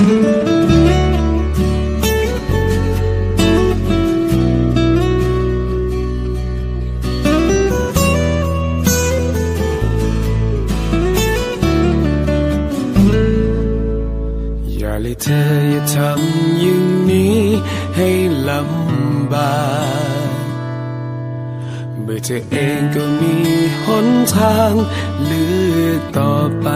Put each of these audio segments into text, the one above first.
อย่าเลยเธออย่าทำอย่างนี้ให้ลำบากเมื่อเธอเองก็มีหนทางเลือกต่อไป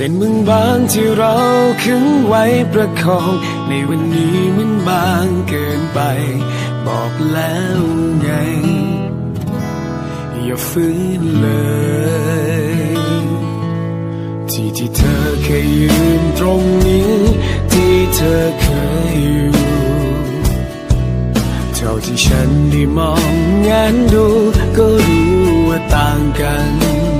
ส้นมึงบางที่เราขึงไว้ประคอง ในวันนี้มันบางเกินไป บอกแล้วไง อย่าฝืนเลย ที่ที่เธอเคยยืนตรงนี้ ที่เธอเคยอยู่ เท่าที่ฉันได้มองงานดู ก็รู้ว่าต่างกัน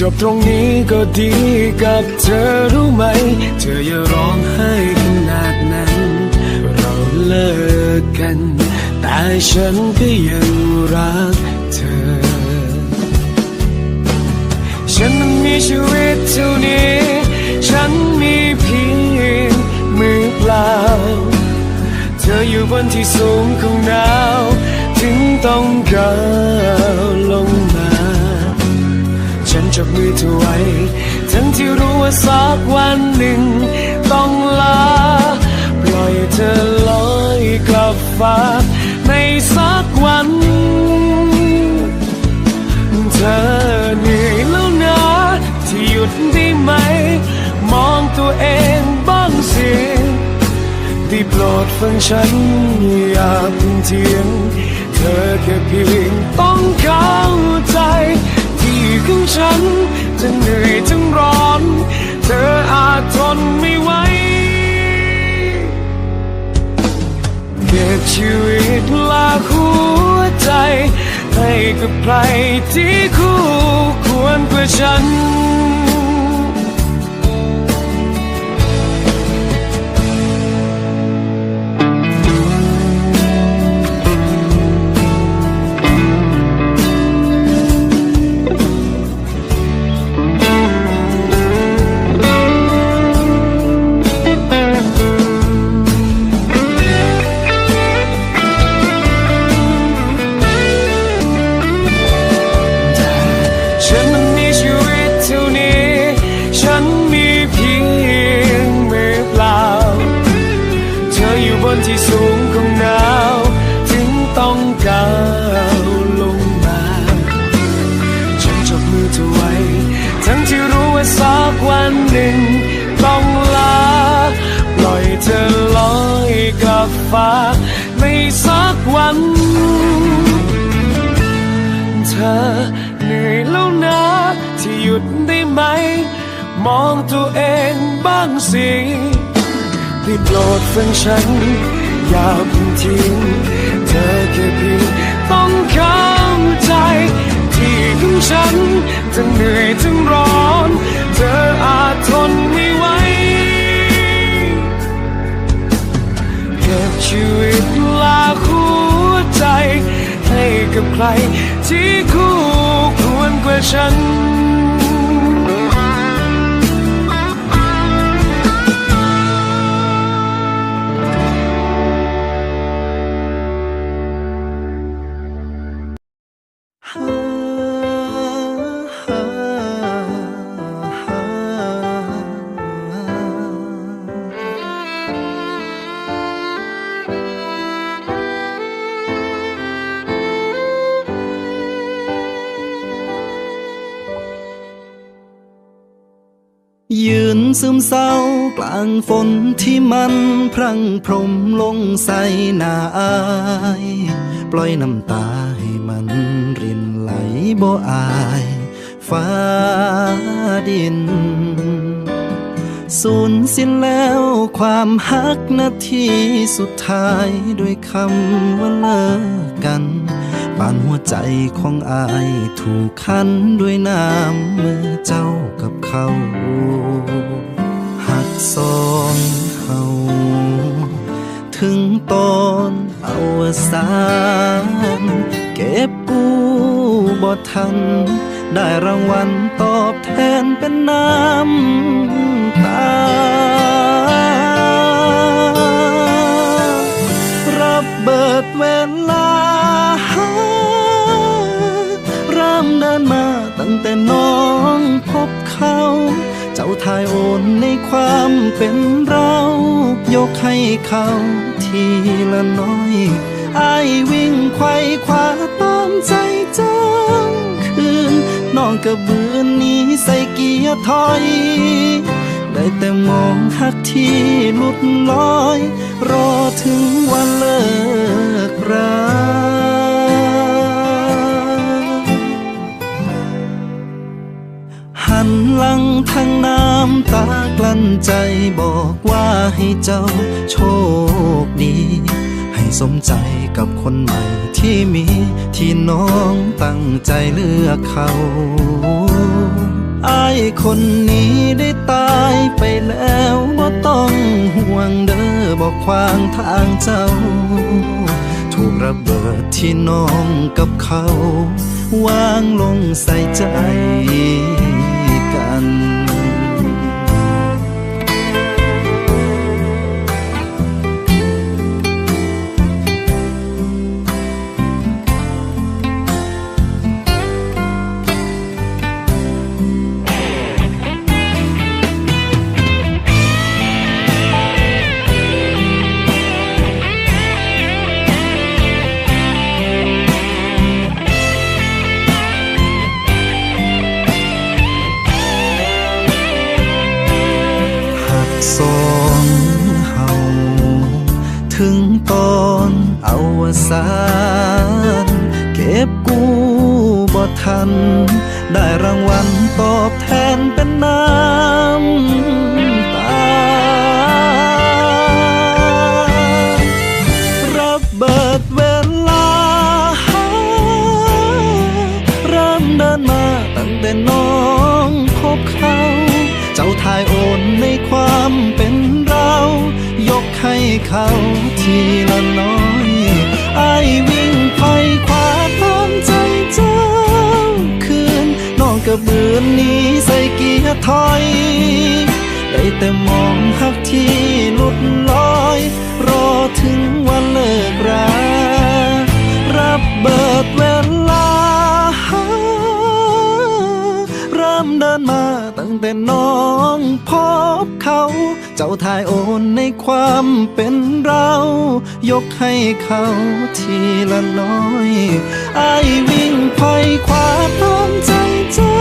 จบตรงนี้ก็ดีกับเธอรู้ไหม เธออย่าร้องไห้ขนาดนั้น เราเลิกกัน แต่ฉันก็ยังรักเธอ ฉันมันมีชีวิตเท่านี้ ฉันมีเพียงมือเปล่า เธออยู่บนที่สูงของหนาว ถึงต้องก้าวลงมา จับมือเธอไว้ ทั้งที่รู้ว่าสักวันหนึ่ง ต้องลา ปล่อยเธอลอยกลับฟ้า ในสักวัน เธอเหนื่อยแล้วนะที่หยุดได้ไหม มองตัวเองบ้างสิได้โปรดฟังฉันอย่าเพิ่งเทียง เธอแค่เพียงต้องเข้าใจ ฉัน จะเหนื่อยทั้งร้อน เธออาจทนไม่ไหวเก็บชีวิตลาหัวใจ ให้กับใครที่คู่ควรเพื่อฉัน ลับฟ้าในสักวัน เธอเหนื่อยแล้วนะที่หยุดได้ไหม มองตัวเองบ้างสิได้โปรดฟังฉัน อย่าเพิ่งทิ้งเธอแค่เพียงต้องเข้าใจ ที่ของฉันจะเหนื่อยทั้งร้อน เธออาจทนไม่ ชีวิตลาหัวใจ ให้กับใครที่คู่ควรกว่าฉัน ซึมเศร้ากลางฝนที่มันพรั่งพรมลงใส่หน้าอาย ปล่อยน้ำตาให้มันรินไหลบ่อายฟ้าดิน สูญสิ้นแล้วความฮักนาทีสุดท้ายด้วยคำว่าเลิกกัน ปานหัวใจของอายถูกคันด้วยน้ำมือเจ้ากับเขาหักสองเขาถึงตอนอวสานเก็บกู้บ่ทัน ได้รางวัลตอบแทนเป็นน้ำตา ริ่มเดินมาตั้งแต่น้องพบเขา เจ้าทายโอนในความเป็นเรา ยกให้เขาทีละน้อยไอวิ่งไขว้คว้าตามใจเจ้าคืนน้องกระบือหนี้ใส่เกียร์ถอย ได้แต่มองหักที่หลุดลอย รอถึงวันเลิกรา นลังทางน้ำตากลั้นใจบอกว่าให้เจ้าโชคดี ให้สมใจกับคนใหม่ที่มีที่น้องตั้งใจเลือกเขาอายคนนี้ได้ตายไปแล้วบ่ต้องห่วงเด้อบอกควางทางเจ้า ถูกระเบิดที่น้องกับเขา วางลงใส่ใจ สานเก็บกู้บ่ทัน ได้รางวัลตอบแทนเป็นน้ำตาระเบิดเวลาเริ่มเดินมาตั้งแต่น้องพบเขา เจ้าทายโอนในความเป็นเรา ยกให้เขาทีละน้อย องกระบือนนี้ใส่เกียร์ถอย ได้แต่มองหักที่หลุดลอย แต่น้องพบเขา เจ้าทายโอนในความเป็นเรา ยกให้เขาทีละน้อยไอายวิ่งไขว้คว้าตามใจเจ้า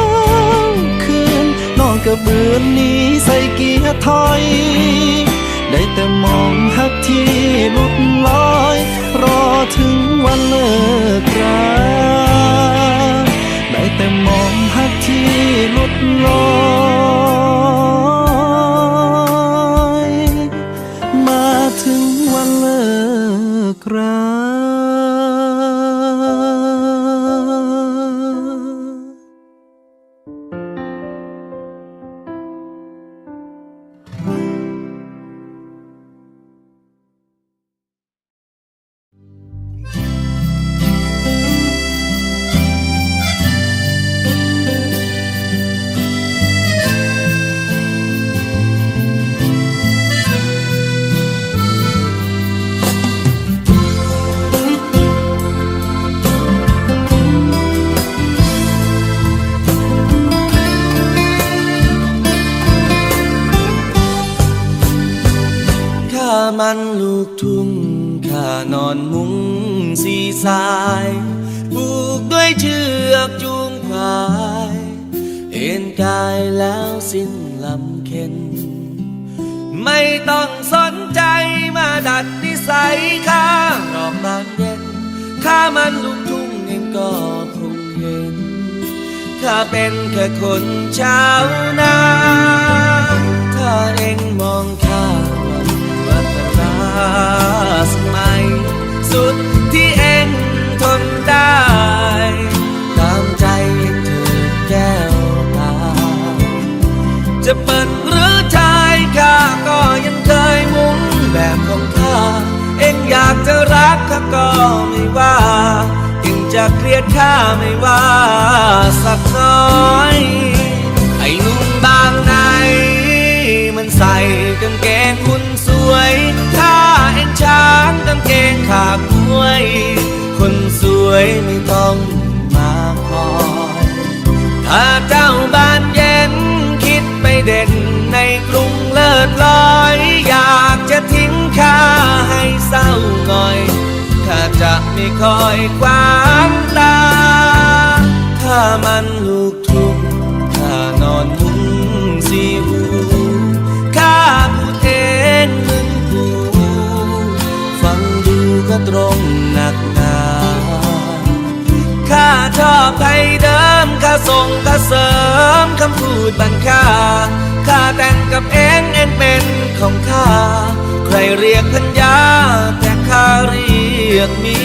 คืนน้องกระเบือนนี้ใส่เกียร์ถอย ได้แต่มองหักที่ลุดลอย รอถึงวันเลิกราได้แต่มองหัก ที่ห มันลูกทุ่งข้านอนมุงสีสายผูกด้วยเชือกจูงควาย เอ็นกายแล้วสิ้นลำเค็น ไม่ต้องสนใจมาดัดนิสัยข้าหรอกบางเย็นข้ามันลูกทุ่งเองก็คงเห็นข้าเป็นแค่คนชาวนาถ้าเองมองข้า สมัย สุดที่เองทนได้ตามใจเองถิดแก้วตา จะเปิดหรือชายข้าก็ยังเคยมุงแบบของข้า เองอยากจะรักข้าก็ไม่ว่าเองจะเกลียดข้าไม่ว่าสักน้อยไอ้หนุ่มบางนมั ช้างกางเกงขากล้วย คนสวยไม่ต้องมาคอยถ้าเจ้าบ้านเย็นคิดไปเด่นในกรุงเลิศลอย อยากจะทิ้งค่าให้เศร้าหน่อย ถ้าจะไม่คอยความตา ถ้ามันลูก ตรงหนักหนาข้าชอบไทยเดิมข้าส่งข้าเสริมคำพูดบันค่าข้าแต่งกับเองเองเป็นของข้า ใครเรียกพัญญาแต่ข้าเรียกมี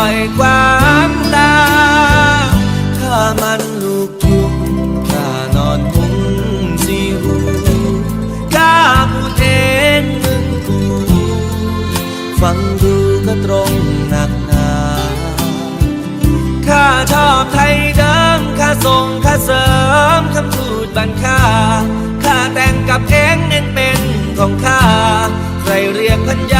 อยความตา ถ้ามันลูกทุ่งข้านอนมุ้งสีหูข้าพูดเองมึงกู ฟังดูก็ตรงหนักหนาข้าชอบไทยเดิมข้าส่งข้าเสริมคำพูดบันค่าข้าแต่งกับเองเองเป็นของข้า ใครเรียกพัญญา